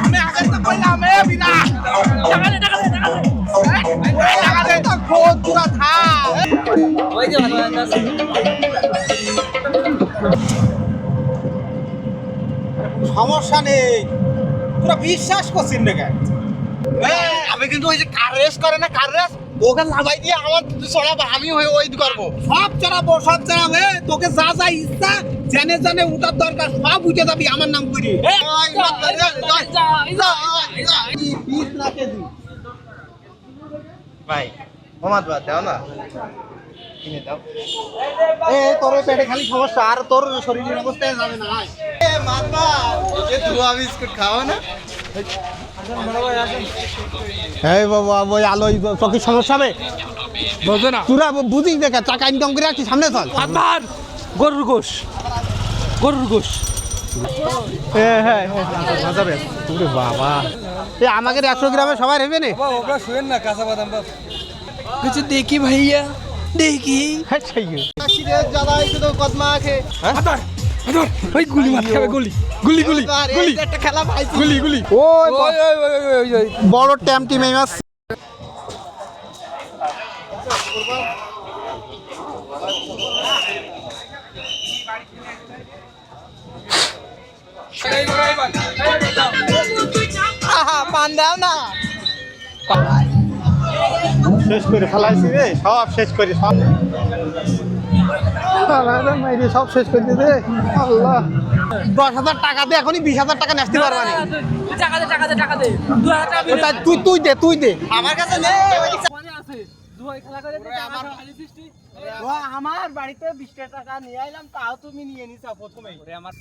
আমি আগে তো কইলাম এ বিনা টাকা দে টাকা দে টাকা দে টাকা দে তো খোদ পুরা থা ওই যে ভালো আছে সমস্যা নেই। তোরা বিশ্বাস করছিস না কেন? আমি কিন্তু ওই যে কার রেস করে না কার রেস ওকে লাগাই দিয়ে আমার চড়াবো আমি হয়ে ওই করব। সব চড়াবো সব চড়াবো এ, তোকে যা যা ইচ্ছা জেনে জেনে উঠার দরকার সব উঠে যাবি আমার নাম করি। ভাই মোহাম্মদ বাদ দাও না। কিনে দাও। এ তোর পেটে খালি সমস্যা আর তোর শরীরের অবস্থায় যাবে না আয়। এ মাতবা যে ধোয়া বিস্কুট খাও না। এই বাবা ওই আলো সমস্যা হবে? বুঝবে না। তোরা বুঝিস দেখা টাকা ইনকাম করে সামনে চল। আবার গরুর গোশ। গরুর গোশ। হ্যাঁ হ্যাঁ বাবা। এ আমাকে একশো গ্রামে সবাই হেবে নে? ওটা শুয়েন না কাঁচা বাদাম কিছু দেখি ভাইয়া দেখি। হ্যাঁ বড় ট্যাম টিম এই মাছ পান দাও না। শেষ করে ফেলাইছি রে সব শেষ করে সব। সব শেষ করে দিতে আল্লাহ। দশ হাজার টাকা দে এখনই বিশ হাজার টাকা নেসতে পারবা না। টাকা দে টাকা দে টাকা দে দু হাজার টাকা তুই তুই দে তুই দে। আমার কাছে নেই ওই আছে দুয়াই খেলা করে আমার আমার বাড়িতে বিশ টাকা নিয়ে আইলাম তাও তুমি নিয়ে নিছা প্রথমে আমার